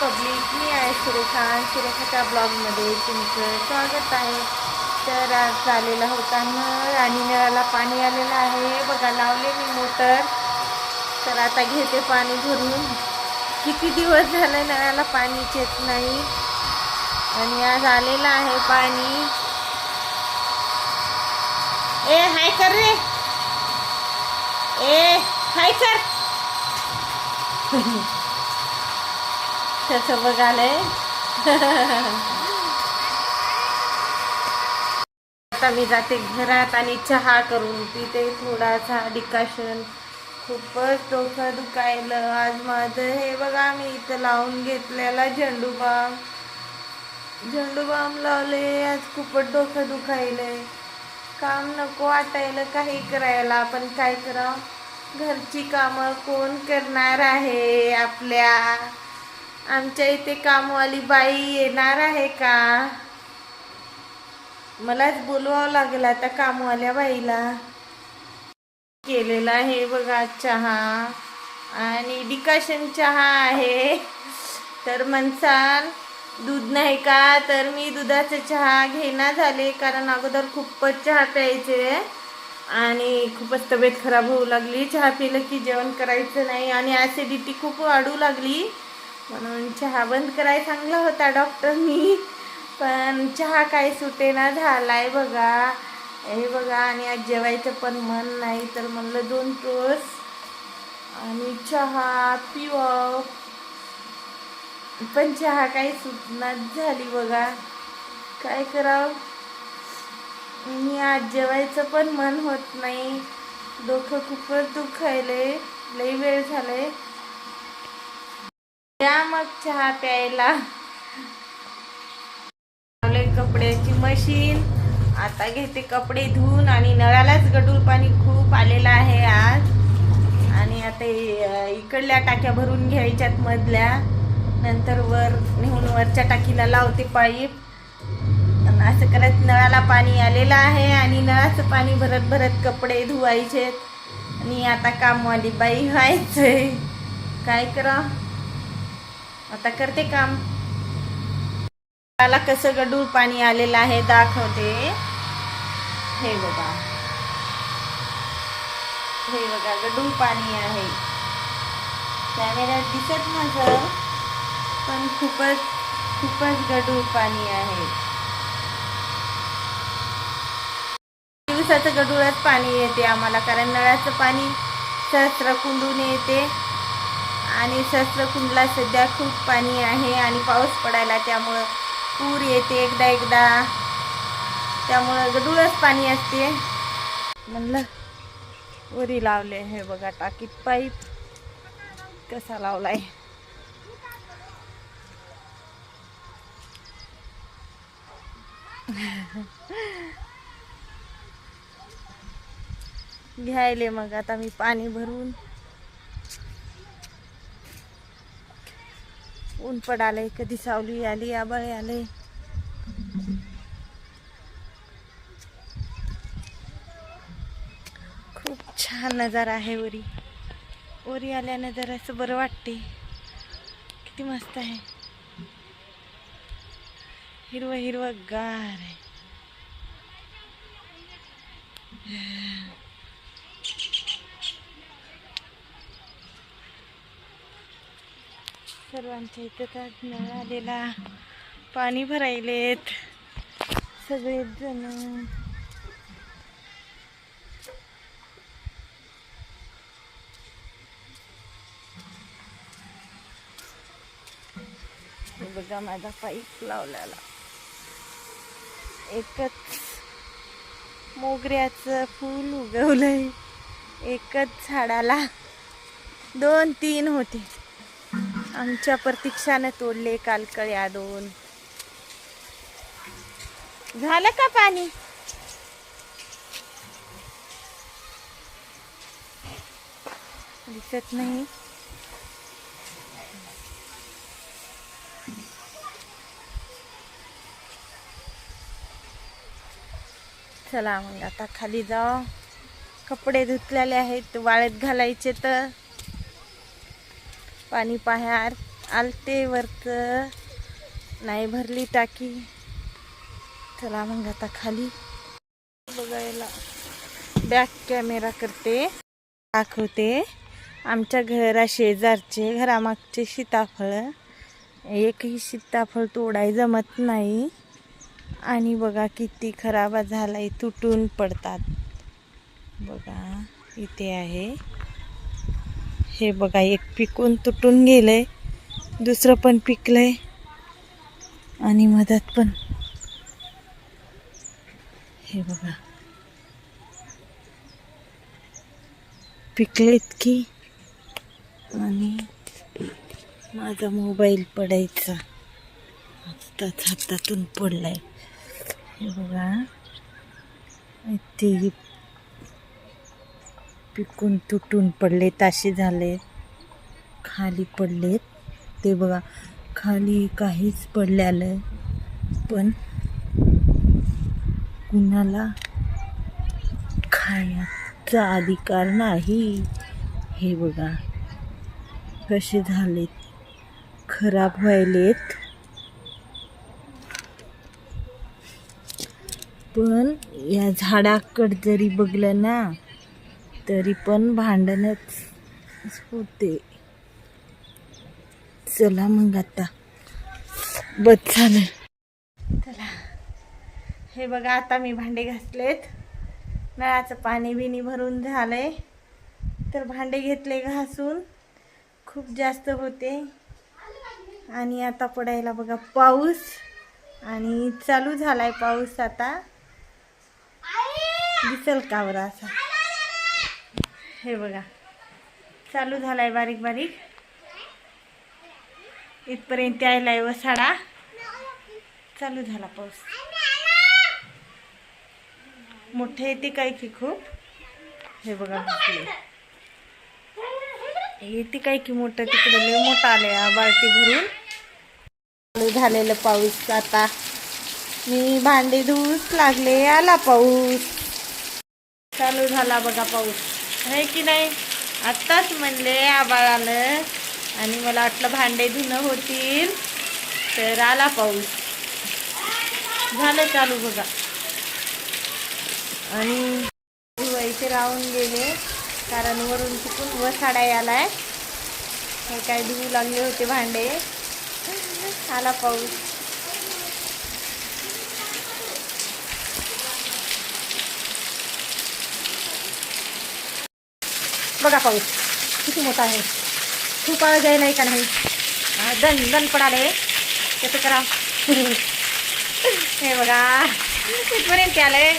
Public मी आहे सुरेखा सुरेखाच्या ब्लॉगमध्ये तुमचं स्वागत आहे. तर आज झालेला होता नळ आणि नळाला पाणी आलेलं आहे. बघा लावले मी मोटर. तर आता घेते पाणी भरून. किती दिवस झालं नळाला पाणीच येत नाही? आणि आज आलेलं आहे पाणी. ए हाय कर रे. ए हाय कर. त्याचं बघालंय आता मी जाते घरात आणि चहा करून पिते थोडासा डिकाशन खूपच डोकं दुखायलं. आज माझं हे बघा मी इथं लावून घेतलेला झेंडू बाम झेंडू बाम लावले आज खूपच डोकं दुखायलंय. काम नको वाटायला काही करायला पण काय करावं? घरची कामं कोण करणार आहे आपल्या? आमच्या इथे कामवाली बाई येणार आहे का? मलाच बोलवावं लागेल आता कामवाल्या बाईला. केलेला आहे बघा चहा. आणि डिकाशन चहा आहे. तर म्हणसाल दूध नाही का? तर मी दुधाचा चहा घेणार झाले कारण अगोदर खूपच चहा प्यायचे. आणि खूपच तब्येत खराब होऊ लागली. चहा पिलं की जेवण करायचं नाही. आणि ॲसिडिटी खूप वाढू लागली. म्हणून चहा बंद करायला सांगला होता डॉक्टरनी पण चहा काय सुटेना झालाय बघा. हे बघा आणि आज जेवायचं पण मन नाही तर म्हणलं दोन टोस. आणि चहा पिवाव पण चहा काही सुटणार झाली बघा. काय करावं? मी आज जेवायचं पण मन होत नाही. डोकं खूपच दुखायले लई वेळ झालाय. या मग चहा प्यायला. लावले कपड्याची मशीन. आता घेते कपडे धुवून आणि नळालाच गडूळ पाणी खूप आलेलं आहे आज. आणि आता इकडल्या टाक्या भरून घ्यायच्यात मधल्या. नंतर वर नेऊन वरच्या टाकीला लावते पाईप. आणि असं करत नळाला पाणी आलेलं आहे आणि नळाचं पाणी भरत भरत कपडे धुवायचे आणि आता कामवाली बाई व्हायचंय. काय करा? आता करते काम. नळाला कसं गडूळ पाणी आलेलं आहे दाखवते. हे बघा. हे बघा गडूळ पाणी आहे. कॅमेऱ्यात दिसत नसं पण खूपच खूपच गडूळ पाणी आहे. दिवसाचं गडूळच पाणी येते आम्हाला कारण नळाचं पाणी सहस्रकुंडून येते. आणि सहस्रकुंडला सध्या खूप पाणी आहे आणि पाऊस पडायला त्यामुळं पूर येते एकदा एकदा. त्यामुळं गडूळच पाणी असते. म्हणलं वरी लावले हे बघा टाकीत पाईप. कसा लावलाय? घ्यायले मग आता मी पाणी भरून. ऊन पडाले कधी सावली आली आबाळे आले खूप छान नजारा आहे वरी. वरी आल्यानं जरा असं बरं वाटते किती मस्त आहे. हिरवं हिरवं गार आहे. सर्वांच्या इथं तर नळ आलेला. पाणी भरायलेत. सगळेच जण बघा माझा पाईप लावलेला. एकच मोगऱ्याचं फूल उगवलंय. एकच झाडाला दोन तीन होते. आमच्या प्रतीक्षाने तोडले कालकळ्या दोन. झालं का पाणी? दिसत नाही. चला मग आता खाली जाऊ. कपडे धुतलेले आहेत वाळत घालायचे तर. पाणी पाहार आलते वरचं नाही भरली टाकी. चला मग आता खाली. बघायला. बॅक कॅमेरा करते. दाखवते. आमच्या घरा शेजारचे घरामागचे सीताफळ. एकही सीताफळ तोडाय जमत नाही. आणि बघा किती खराब झालाय तुटून पडतात. बघा इथे आहे. हे बघा एक पिकून तुटून गेलं आहे दुसरं पण पिकलं आहे आणि मधात पण. हे बघा. पिकले की? आणि माझा मोबाईल पडायचा. आत्ताच हातातून पडलाय. हे बघा. ते पिकून तुटून पडले ताशी झाले. खाली पडलेत. ते बघा खाली काहीच पडलेलं पण कुणाला खायचा अधिकार नाही. हे बघा कसे झालेत? खराब व्हायलेत. पण या झाडाकड जरी बघलं ना तरी पण भांडणच होते. चला मग आता. बस झालं. चला. हे बघा आता मी भांडे घासलेत. नळाचं पाणी बिनी भरून झालंय. तर भांडे घेतले घासून. खूप जास्त होते. आणि आता पडायला बघा पाऊस. आणि चालू झालाय पाऊस आता. दिसल का बरं असा? हे बघा. चालू झालाय बारीक बारीक. इथपर्यंत यायला आहे वसाडा चालू झाला पाऊस. मोठे येते काय की खूप? हे बघा येते काय की मोठं? तिकडे लय मोठं आलंय बालटी भरून. चालू झालेलं पाऊस आता. मी भांडे धुवूच लागले आला पाऊस. चालू झाला बघा पाऊस. आहे की नाही? आत्ताच म्हणले आबाळ आलं आणि मला वाटलं भांडे धुणं होतील. तर आला पाऊस. झालं चालू बघा. आणि धुवायचे राहून गेले कारण वरून चुकून वसाडा आलाय हे काय धुवू लागले होते भांडे. आला पाऊस. बघा पाऊस. किती मोठा आहे. खूप आवाज आहे नाही का नाही? दन दन पडाले. कसं करा. हे बघा. इथपर्यंत आलंय.